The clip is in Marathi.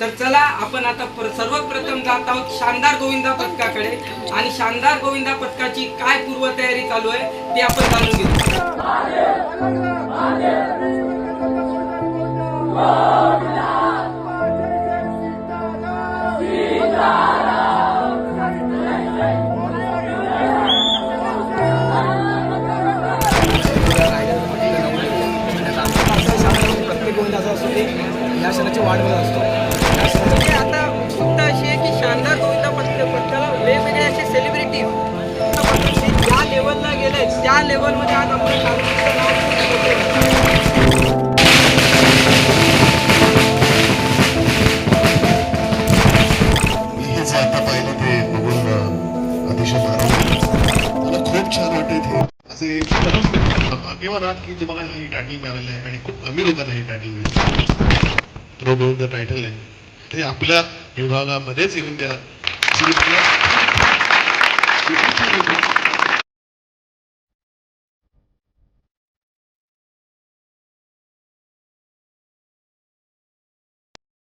तर चला आपण आता सर्वप्रथम जात आहोत शानदार गोविंदा पथकाकडे. आणि शानदार गोविंदा पथकाची काय पूर्वतयारी चालू आहे ते आपण जाणून घेऊ. प्रत्येक या वाट बघत असतो. म्हणजे आता फक्त अशी आहे की शानदार गोविंदा पथक पथकाला वेगवेगळे असे सेलिब्रिटी ज्या लेवलला गेले त्या लेवलमध्ये आज आपण भाग्यवान आहात की तुम्हाला हे टायटल मिळालेलं आहे आणि खूप कमी लोकांना हे टायटल मिळतं प्रो टायटल आहे. ते आपल्या विभागामध्येच येऊन त्या